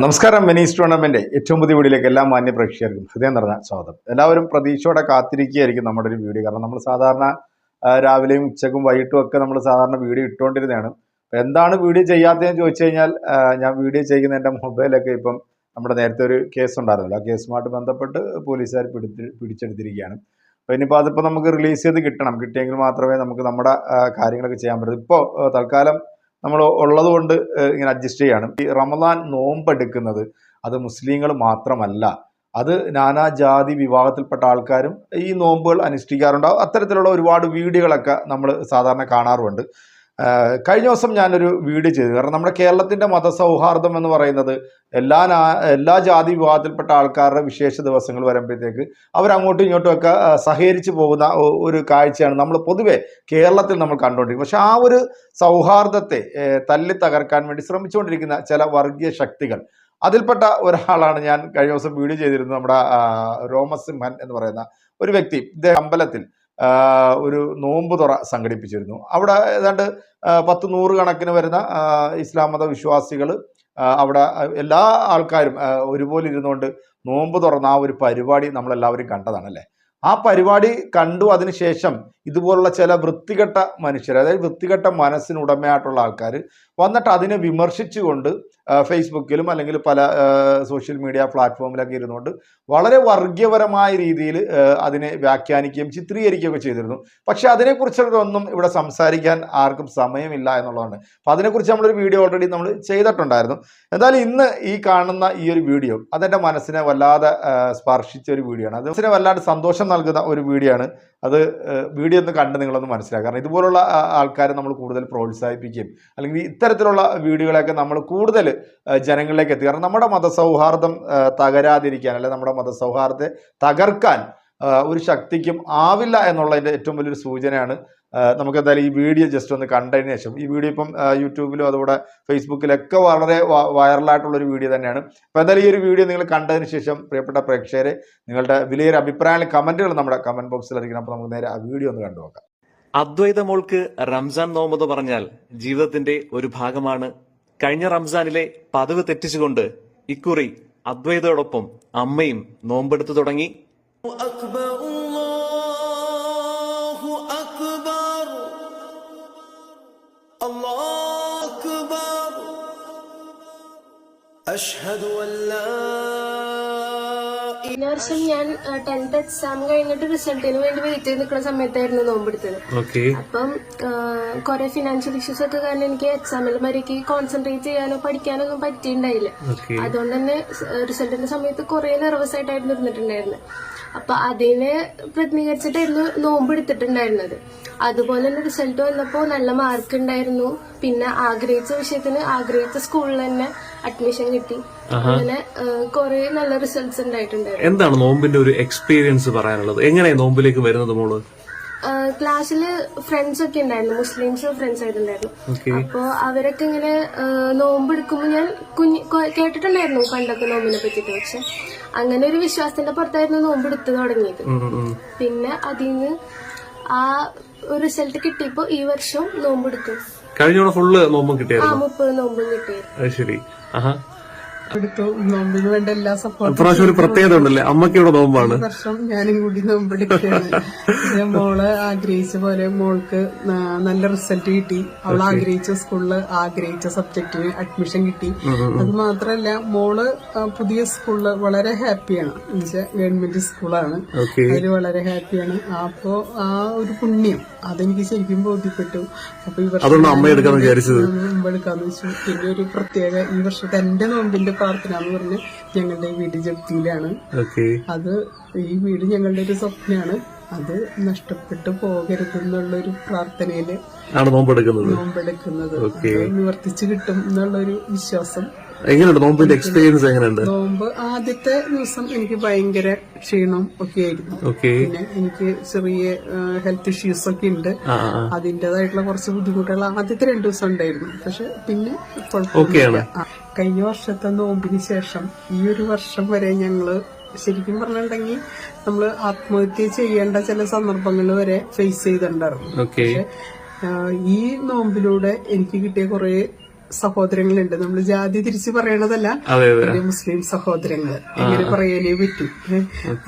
നമസ്കാരം Venice tournament ഏറ്റവും പുതിയ വീഡിയോയിലേക്ക് എല്ലാ മാന്യ പ്രേക്ഷകർക്കും ഹൃദയം നിറഞ്ഞ സ്വാഗതം. എല്ലാവരും പ്രതീക്ഷയോടെ കാത്തിരിക്കുകയായിരിക്കും നമ്മുടെ ഒരു വീഡിയോ. കാരണം നമ്മൾ സാധാരണ രാവിലെയും ഉച്ചക്കും വൈകിട്ടും ഒക്കെ നമ്മൾ സാധാരണ വീഡിയോ ഇട്ടുകൊണ്ടിരുന്നതാണ്. എന്താണ് വീഡിയോ ചെയ്യാത്തതെന്ന് ചോദിച്ചു കഴിഞ്ഞാൽ ഞാൻ വീഡിയോ ചെയ്യുന്ന എന്റെ മൊബൈലൊക്കെ ഇപ്പം നമ്മുടെ നേരത്തെ ഒരു കേസ് ഉണ്ടായിരുന്നല്ലോ. ആ കേസുമായിട്ട് ബന്ധപ്പെട്ട് പോലീസുകാർ പിടിച്ച് പിടിച്ചെടുത്തിരിക്കുകയാണ്. അപ്പോൾ ഇനിയിപ്പോൾ അതിപ്പോൾ നമുക്ക് റിലീസ് ചെയ്ത് കിട്ടണം. കിട്ടിയെങ്കിൽ മാത്രമേ നമുക്ക് നമ്മുടെ കാര്യങ്ങളൊക്കെ ചെയ്യാൻ പറ്റൂ. ഇപ്പോൾ തൽക്കാലം നമ്മൾ ഉള്ളത് കൊണ്ട് ഇങ്ങനെ അഡ്ജസ്റ്റ് ചെയ്യാണ്. ഈ റമദാൻ നോമ്പെടുക്കുന്നത് അത് മുസ്ലിങ്ങൾ മാത്രമല്ല. അത് നാനാജാതി വിഭാഗത്തിൽപ്പെട്ട ആൾക്കാരും ഈ നോമ്പുകൾ അനുഷ്ഠിക്കാറുണ്ട്. അത്തരത്തിലുള്ള ഒരുപാട് വീഡിയോകളൊക്കെ നമ്മൾ സാധാരണ കാണാറുണ്ട് കഴിഞ്ഞ ദിവസം ഞാനൊരു വീഡിയോ ചെയ്തു. കാരണം നമ്മുടെ കേരളത്തിന്റെ മതസൗഹാർദ്ദം എന്ന് പറയുന്നത് എല്ലാ എല്ലാ ജാതി വിഭാഗത്തിൽപ്പെട്ട ആൾക്കാരുടെ വിശേഷ ദിവസങ്ങൾ വരുമ്പോഴത്തേക്ക് അവരങ്ങോട്ടും ഇങ്ങോട്ടും ഒക്കെ ആ, സഹകരിച്ച് പോകുന്ന ഒരു കാഴ്ചയാണ് നമ്മൾ പൊതുവെ കേരളത്തിൽ നമ്മൾ കണ്ടുകൊണ്ടിരിക്കുന്നത്. പക്ഷെ ആ ഒരു സൗഹാർദ്ദത്തെ തല്ലി തകർക്കാൻ വേണ്ടി ശ്രമിച്ചുകൊണ്ടിരിക്കുന്ന ചില വർഗീയ ശക്തികൾ. അതിൽപ്പെട്ട ഒരാളാണ് ഞാൻ കഴിഞ്ഞ ദിവസം വീഡിയോ ചെയ്തിരുന്നത് നമ്മുടെ രോമസിംഹൻ എന്ന് പറയുന്ന ഒരു വ്യക്തി. ഇദ്ദേഹം അമ്പലത്തിൽ ഒരു നോമ്പ് തുറ സംഘടിപ്പിച്ചിരുന്നു. അവിടെ ഏതാണ്ട് പത്ത് നൂറ് കണക്കിന് വരുന്ന ഇസ്ലാം മത വിശ്വാസികൾ അവിടെ എല്ലാ ആൾക്കാരും ഒരുപോലെ ഇരുന്നുകൊണ്ട് നോമ്പ് തുറന്ന ആ ഒരു പരിപാടി നമ്മളെല്ലാവരും കണ്ടതാണ് അല്ലേ? ആ പരിപാടി കണ്ടു അതിനുശേഷം ഇതുപോലുള്ള ചില വൃത്തികെട്ട മനുഷ്യർ അതായത് വൃത്തികെട്ട മനസ്സിനുടമയായിട്ടുള്ള ആൾക്കാർ വന്നിട്ട് അതിനെ വിമർശിച്ചുകൊണ്ട് ഫേസ്ബുക്കിലും അല്ലെങ്കിൽ പല സോഷ്യൽ മീഡിയ പ്ലാറ്റ്ഫോമിലൊക്കെ ഇരുന്നുകൊണ്ട് വളരെ വർഗീയപരമായ രീതിയിൽ അതിനെ വ്യാഖ്യാനിക്കുകയും ചിത്രീകരിക്കുകയൊക്കെ ചെയ്തിരുന്നു. പക്ഷെ അതിനെക്കുറിച്ചൊന്നും ഇവിടെ സംസാരിക്കാൻ ആർക്കും സമയമില്ല എന്നുള്ളതാണ്. അപ്പോൾ അതിനെക്കുറിച്ച് നമ്മളൊരു വീഡിയോ ഓൾറെഡി നമ്മൾ ചെയ്തിട്ടുണ്ടായിരുന്നു. എന്തായാലും ഇന്ന് ഈ കാണുന്ന ഈ ഒരു വീഡിയോ അതെന്റെ മനസ്സിനെ വല്ലാതെ സ്പർശിച്ച ഒരു വീഡിയോ ആണ്. അത് മനസ്സിനെ വല്ലാതെ സന്തോഷം നൽകുന്ന ഒരു വീഡിയോ ആണ്. അത് വീഡിയോ ഒന്ന് കണ്ട് നിങ്ങളൊന്ന് മനസ്സിലാക്കുക. കാരണം ഇതുപോലുള്ള ആൾക്കാരെ നമ്മൾ കൂടുതൽ പ്രോത്സാഹിപ്പിക്കുകയും അല്ലെങ്കിൽ ഇത്തരത്തിലുള്ള വീഡിയോകളൊക്കെ നമ്മൾ കൂടുതൽ ജനങ്ങളിലേക്ക് എത്തുക കാരണം നമ്മുടെ മതസൗഹാർദ്ദം തകരാതിരിക്കാൻ അല്ലെ നമ്മുടെ മതസൗഹാർദ്ദത്തെ തകർക്കാൻ ഒരു ശക്തിക്കും ആവില്ല എന്നുള്ളതിന്റെ ഏറ്റവും വലിയൊരു സൂചനയാണ്. നമുക്കെന്തായാലും ഈ വീഡിയോ ജസ്റ്റ് ഒന്ന് കണ്ടതിന് ശേഷം ഈ വീഡിയോ ഇപ്പം യൂട്യൂബിലും അതുകൂടെ ഫേസ്ബുക്കിലൊക്കെ വളരെ വൈറലായിട്ടുള്ളൊരു വീഡിയോ തന്നെയാണ്. അപ്പോൾ എന്തായാലും ഈ ഒരു വീഡിയോ നിങ്ങൾ കണ്ടതിന് ശേഷം പ്രിയപ്പെട്ട പ്രേക്ഷകരെ നിങ്ങളുടെ വിലയേറെ അഭിപ്രായങ്ങൾ കമന്റുകൾ നമ്മുടെ കമന്റ് ബോക്സിൽ അറിയിക്കണം. അപ്പോൾ നമുക്ക് നേരെ ആ വീഡിയോ ഒന്ന് കണ്ടു നോക്കാം അദ്വൈത മോൾക്ക് റംസാൻ നോമ്പെന്ന് പറഞ്ഞാൽ ജീവിതത്തിന്റെ ഒരു ഭാഗമാണ് കഴിഞ്ഞ റംസാനിലെ പതിവ് തെറ്റിച്ചുകൊണ്ട് ഇക്കുറി അദ്വൈതയോടൊപ്പം അമ്മയും നോമ്പെടുത്തു തുടങ്ങി. അഷ്ഹദു അല്ലാ കഴിഞ്ഞ വർഷം ഞാൻ ടെൻത്ത് എക്സാം കഴിഞ്ഞിട്ട് റിസൾട്ടിന് വേണ്ടി വെയിറ്റ് ചെയ്ത് നിൽക്കുന്ന സമയത്തായിരുന്നു നോമ്പെടുത്തത്. അപ്പം കുറെ ഫിനാൻഷ്യൽ ഇഷ്യൂസ് ഒക്കെ കാരണം എനിക്ക് എക്സാമിൽ മര്യാദയ്ക്ക് കോൺസെൻട്രേറ്റ് ചെയ്യാനോ പഠിക്കാനോ ഒന്നും പറ്റിയിട്ടുണ്ടായില്ല അതുകൊണ്ട് തന്നെ റിസൾട്ടിന്റെ സമയത്ത് കുറെ നെർവസ് ആയിട്ടായിരുന്നു ഇരുന്നിട്ടുണ്ടായിരുന്നത് അപ്പൊ അതിനെ പ്രതിനിധീകരിച്ചിട്ടായിരുന്നു നോമ്പ് എടുത്തിട്ടുണ്ടായിരുന്നത് അതുപോലെ തന്നെ റിസൾട്ട് വന്നപ്പോൾ നല്ല മാർക്ക് ഉണ്ടായിരുന്നു പിന്നെ ആഗ്രഹിച്ച വിഷയത്തിന് ആഗ്രഹിച്ച സ്കൂളിൽ തന്നെ അഡ്മിഷൻ കിട്ടി. അങ്ങനെ കുറെ നല്ല റിസൾട്ട്സ് ഉണ്ടായിട്ടുണ്ട് എന്താണ് നോമ്പിന്റെ ഒരു എക്സ്പീരിയൻസ് പറയാനുള്ളത്? എങ്ങനെയാ നോമ്പിലേക്ക് വരുന്നത് മോൾ? ക്ലാസ്സിൽ ഫ്രണ്ട്സ് ഒക്കെ ഉണ്ടായിരുന്നു. മുസ്ലിംസ് ഫ്രണ്ട്സ് ആയിട്ടുണ്ടായിരുന്നു. അപ്പോ അവരൊക്കെ ഇങ്ങനെ നോമ്പ് എടുക്കുമ്പോ ഞാൻ കുഞ്ഞ് കേട്ടിട്ടുണ്ടായിരുന്നു പണ്ടൊക്കെ നോമ്പിനെ പറ്റിട്ട് പക്ഷെ അങ്ങനെ ഒരു വിശ്വാസത്തിന്റെ പുറത്തായിരുന്നു നോമ്പ് എടുത്തു തുടങ്ങിയത്. പിന്നെ അതിന് ആ റിസൾട്ട് കിട്ടിയപ്പോ ഈ വർഷം നോമ്പ് കഴിഞ്ഞ ഫുള്ള് നോമ്പും കിട്ടിയായിരുന്നു? അത് ശരി. ആഹാ. നോമ്പിന് വേണ്ട എല്ലാ സപ്പോർട്ടും ഇപ്രാവശ്യം ഒരു പ്രത്യേകത ഉണ്ടല്ലേ? അമ്മയ്ക്ക് ഇവിടെ നോമ്പാണ്. വർഷം ഞാനും കൂടി നോമ്പെടുക്കുകയാണ്. മോൾ ആഗ്രഹിച്ച പോലെ മോൾക്ക് നല്ല റിസൾട്ട് കിട്ടി. അവൾ ആഗ്രഹിച്ച സ്കൂളിൽ ആഗ്രഹിച്ച സബ്ജക്റ്റിന് അഡ്മിഷൻ കിട്ടി. അത് മാത്രല്ല മോൾ പുതിയ സ്കൂളിൽ വളരെ ഹാപ്പിയാണ്. എന്നുവെച്ചാൽ ഗവൺമെന്റ് സ്കൂളാണ്. അതിൽ വളരെ ഹാപ്പിയാണ്. അപ്പോ ആ ഒരു പുണ്യം. അതെനിക്ക് ശരിക്കും ബോധ്യപ്പെട്ടു. അപ്പൊ ഈ വർഷം നോമ്പെടുക്കാന്ന് വെച്ചു. പിന്നെ ഒരു പ്രത്യേക ഈ വർഷത്തെ എന്റെ നോമ്പിന്റെ പ്രാർത്ഥന എന്ന് പറഞ്ഞ് ഞങ്ങളുടെ വീട് ജപ്തിയിലാണ്. അത് ഈ വീട് ഞങ്ങളുടെ ഒരു സ്വപ്നമാണ് അത് നഷ്ടപ്പെട്ടു പോകരുതെന്നുള്ളൊരു പ്രാർത്ഥനയിൽ ഒരു നോമ്പെടുക്കുന്നത്. നിവർത്തിച്ചു കിട്ടും എന്നുള്ളൊരു വിശ്വാസം. എങ്ങനെയുണ്ട് നോമ്പിന്റെ എക്സ്പീരിയൻസ് എങ്ങനെയുണ്ട്? നോമ്പ് ആദ്യത്തെ ദിവസം എനിക്ക് ഭയങ്കര ക്ഷീണം ഒക്കെ ആയിരുന്നു. പിന്നെ എനിക്ക് ചെറിയ ഹെൽത്ത് ഇഷ്യൂസ് ഒക്കെ ഉണ്ട്. അതിന്റെതായിട്ടുള്ള കുറച്ച് ബുദ്ധിമുട്ടുകൾ ആദ്യത്തെ രണ്ടു ദിവസം ഉണ്ടായിരുന്നു. പക്ഷെ പിന്നെ. കഴിഞ്ഞ വർഷത്തെ നോമ്പിന് ശേഷം ഈ ഒരു വർഷം വരെ ഞങ്ങൾ ശരിക്കും പറഞ്ഞിട്ടുണ്ടെങ്കിൽ നമ്മൾ ആത്മഹത്യ ചെയ്യേണ്ട ചില സന്ദർഭങ്ങൾ വരെ ഫേസ് ചെയ്തിട്ടുണ്ടായിരുന്നു. പക്ഷെ ഈ നോമ്പിലൂടെ എനിക്ക് കിട്ടിയ കുറെ സഹോദരങ്ങളുണ്ട്. നമ്മൾ ജാതി തിരിച്ച് പറയണതല്ല എന്റെ മുസ്ലിം സഹോദരങ്ങൾ എങ്ങനെ പറയാനേ പറ്റൂ.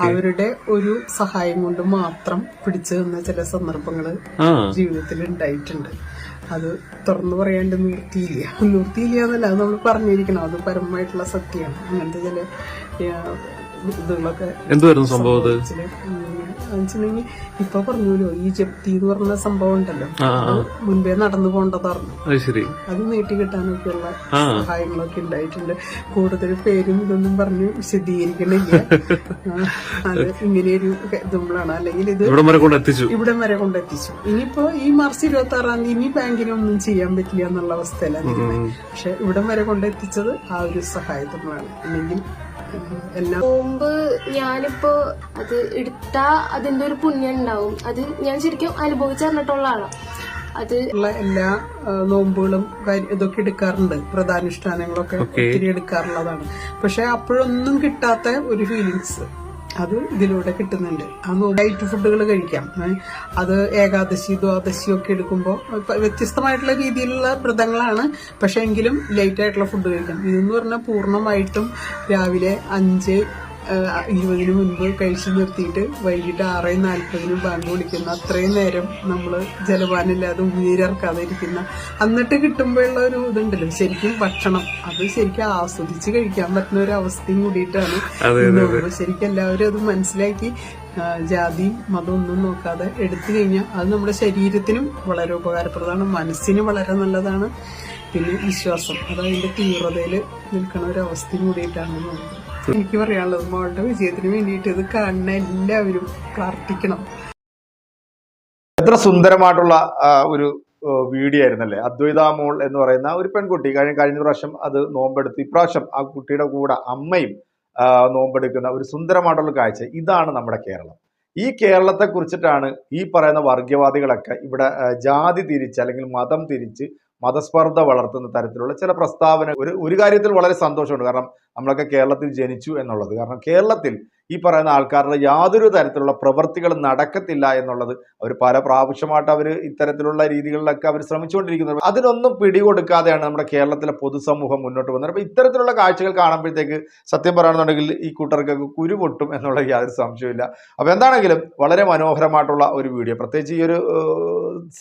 അവരുടെ ഒരു സഹായം കൊണ്ട് മാത്രം പിടിച്ചു നിന്ന ചില സന്ദർഭങ്ങൾ ആ. ജീവിതത്തിൽ ഉണ്ടായിട്ടുണ്ട്. അത് തുറന്നു പറയാണ്ട് നിർത്തിയില്ല. നിർത്തിയില്ല എന്നല്ല അത് നമ്മൾ പറഞ്ഞിരിക്കണം. അത് പരമമായിട്ടുള്ള സത്യമാണ്. അങ്ങനത്തെ ചില ഇതുകളൊക്കെ എന്തുവായിരുന്നു സംഭവം വെച്ചിട്ടുണ്ടെങ്കിൽ ഇപ്പൊ പറഞ്ഞല്ലോ ഈ ജപ്തി എന്ന് പറഞ്ഞ സംഭവം ഉണ്ടല്ലോ. മുൻപേ നടന്നു പോകേണ്ടതായിരുന്നു. അത് ശരി. അത് നീട്ടി കിട്ടാനൊക്കെയുള്ള ഉള്ള സഹായങ്ങളൊക്കെ ഉണ്ടായിട്ടുണ്ട്. കൂടുതൽ പേരും ഇതൊന്നും പറഞ്ഞ് വിശദീകരിക്കണില്ല. അത് ഇങ്ങനെയൊരു ഇതുമ്പോഴാണ് അല്ലെങ്കിൽ ഇത് ഇവിടം വരെ കൊണ്ടെത്തിച്ചു ഇവിടെ വരെ കൊണ്ടെത്തിച്ചു ഇനിയിപ്പോ ഈ മാർച്ച് ഇരുപത്തി ആറാം തീയതി ഇനി ബാങ്കിനൊന്നും ചെയ്യാൻ പറ്റില്ല എന്നുള്ള അവസ്ഥയിലാണ് പക്ഷെ ഇവിടം വരെ കൊണ്ടെത്തിച്ചത് ആ ഒരു സഹായത്തിനാണ് അല്ലെങ്കിൽ നോമ്പ് ഞാനിപ്പോ അത് എടുത്താ അതിന്റെ ഒരു പുണ്യം ഉണ്ടാവും. അത് ഞാൻ ശരിക്കും അനുഭവിച്ചറിഞ്ഞിട്ടുള്ള ആളാണ് അത് ഉള്ള എല്ലാ നോമ്പുകളും ഇതൊക്കെ എടുക്കാറുണ്ട്. പ്രധാനുഷ്ഠാനങ്ങളൊക്കെ ഒത്തിരി എടുക്കാറുള്ളതാണ്. പക്ഷെ അപ്പോഴൊന്നും കിട്ടാത്ത ഒരു ഫീലിങ്സ് അത് ഇതിലൂടെ കിട്ടുന്നുണ്ട്. അത് ഡയറ്റ് ഫുഡുകൾ കഴിക്കാം. അത് ഏകാദശി ദ്വാദശി ഒക്കെ എടുക്കുമ്പോൾ വ്യത്യസ്തമായിട്ടുള്ള രീതിയിലുള്ള വ്രതങ്ങളാണ്. പക്ഷേ എങ്കിലും ലൈറ്റ് ആയിട്ടുള്ള ഫുഡ് കഴിക്കാം ഇതെന്ന് പറഞ്ഞാൽ പൂർണമായിട്ടും രാവിലെ അഞ്ച് ഇരുപതിന് മുൻപ് കഴിച്ചു നിർത്തിയിട്ട് വൈകിട്ട് ആറ് നാൽപ്പതിന് ബാങ്ക് വിളിക്കുന്ന അത്രയും നേരം നമ്മൾ ജലപാനില്ലാതെ ഉയരിറക്കാതെ ഇരിക്കുന്ന എന്നിട്ട് കിട്ടുമ്പോഴുള്ള ഒരു ഇതുണ്ടല്ലോ. ശരിക്കും ഭക്ഷണം. അത് ശരിക്കും ആസ്വദിച്ച് കഴിക്കാൻ പറ്റുന്ന ഒരു അവസ്ഥയും കൂടിയിട്ടാണ്. ശരിക്കും എല്ലാവരും അത് മനസ്സിലാക്കി ജാതി മതവും ഒന്നും നോക്കാതെ എടുത്തു കഴിഞ്ഞാൽ അത് നമ്മുടെ ശരീരത്തിനും വളരെ ഉപകാരപ്രദമാണ്. മനസ്സിന് വളരെ നല്ലതാണ്. പിന്നെ വിശ്വാസം. അത് അതിന്റെ തീവ്രതയിൽ നിൽക്കുന്ന ഒരു അവസ്ഥയും കൂടിയിട്ടാണ് നോക്കുന്നത് എനിക്ക് പറയാനുള്ളത് മോളുടെ വിജയത്തിന് വേണ്ടിയിട്ട് ഇത് കാണുന്ന എല്ലാവരും പ്രാർത്ഥിക്കണം. എത്ര സുന്ദരമായിട്ടുള്ള ഒരു വീഡിയോ ആയിരുന്നല്ലേ? അദ്വൈത മോൾ എന്ന് പറയുന്ന ഒരു പെൺകുട്ടി കഴിഞ്ഞ കഴിഞ്ഞ പ്രാവശ്യം അത് നോമ്പെടുത്ത് ഇപ്രാവശ്യം ആ കുട്ടിയുടെ കൂടെ അമ്മയും നോമ്പെടുക്കുന്ന ഒരു സുന്ദരമായിട്ടുള്ള കാഴ്ച. ഇതാണ് നമ്മുടെ കേരളം. ഈ കേരളത്തെ കുറിച്ചിട്ടാണ് ഈ പറയുന്ന വർഗീയവാദികളൊക്കെ ഇവിടെ ജാതി തിരിച്ച് അല്ലെങ്കിൽ മതം തിരിച്ച് മതസ്പർദ്ധ വളർത്തുന്ന തരത്തിലുള്ള ചില പ്രസ്താവന. ഒരു ഒരു കാര്യത്തിൽ വളരെ സന്തോഷമുണ്ട്. കാരണം നമ്മളൊക്കെ കേരളത്തിൽ ജനിച്ചു എന്നുള്ളത്. കാരണം കേരളത്തിൽ ഈ പറയുന്ന ആൾക്കാരുടെ യാതൊരു തരത്തിലുള്ള പ്രവൃത്തികളും നടക്കത്തില്ല എന്നുള്ളത് അവർ പല പ്രാവശ്യമായിട്ട് അവർ ഇത്തരത്തിലുള്ള രീതികളിലൊക്കെ അവർ ശ്രമിച്ചുകൊണ്ടിരിക്കുന്നത്. അതിനൊന്നും പിടികൊടുക്കാതെയാണ് നമ്മുടെ കേരളത്തിലെ പൊതുസമൂഹം മുന്നോട്ട് പോകുന്നത്. അപ്പോൾ ഇത്തരത്തിലുള്ള കാഴ്ചകൾ കാണുമ്പോഴത്തേക്ക് സത്യം പറയുകയാണെന്നുണ്ടെങ്കിൽ ഈ കൂട്ടർക്കൊക്കെ കുരു പൊട്ടും എന്നുള്ള യാതൊരു സംശയമില്ല അപ്പോൾ എന്താണെങ്കിലും വളരെ മനോഹരമായിട്ടുള്ള ഒരു വീഡിയോ. പ്രത്യേകിച്ച് ഈ ഒരു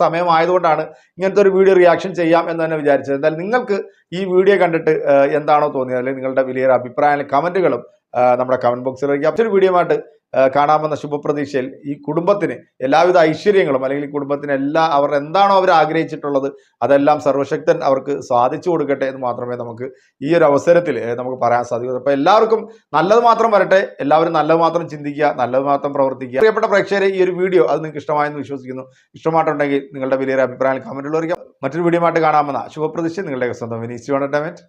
സമയമായതുകൊണ്ടാണ് ഇങ്ങനത്തെ ഒരു വീഡിയോ റിയാക്ഷൻ ചെയ്യാം എന്ന് തന്നെ വിചാരിച്ചത്. എന്തായാലും നിങ്ങൾക്ക് ഈ വീഡിയോ കണ്ടിട്ട് എന്താണോ തോന്നിയത്? അല്ലെങ്കിൽ നിങ്ങളുടെ വലിയൊരു അഭിപ്രായങ്ങളും കമന്റുകളും നമ്മുടെ കമന്റ് ബോക്സിലേക്ക് മറ്റൊരു വീഡിയോ ആയിട്ട് കാണാമെന്ന ശുഭപ്രതീക്ഷയിൽ ഈ കുടുംബത്തിന് എല്ലാവിധ ഐശ്വര്യങ്ങളും അല്ലെങ്കിൽ ഈ കുടുംബത്തിന് എല്ലാ അവർ എന്താണോ അവർ ആഗ്രഹിച്ചിട്ടുള്ളത് അതെല്ലാം സർവശക്തൻ അവർക്ക് സാധിച്ചു കൊടുക്കട്ടെ എന്ന് മാത്രമേ നമുക്ക് ഈ ഒരു അവസരത്തിൽ നമുക്ക് പറയാൻ സാധിക്കൂ. അപ്പോൾ എല്ലാവർക്കും നല്ലത് മാത്രം വരട്ടെ എല്ലാവരും നല്ലത് മാത്രം ചിന്തിക്കുക നല്ലത് മാത്രം പ്രവർത്തിക്കുക. പ്രിയപ്പെട്ട പ്രേക്ഷകരെ ഈ ഒരു വീഡിയോ അത് നിങ്ങൾക്ക് ഇഷ്ടമായെന്ന് വിശ്വസിക്കുന്നു. ഇഷ്ടമായിട്ടുണ്ടെങ്കിൽ നിങ്ങളുടെ വലിയൊരു അഭിപ്രായം കമന്റിൽ മറ്റൊരു വീഡിയോ ആയിട്ട് കാണാമെന്ന ശുഭപ്രതീക്ഷ. നിങ്ങളുടെ സ്വന്തം വിനീസ് എന്റർടൈൻമെന്റ്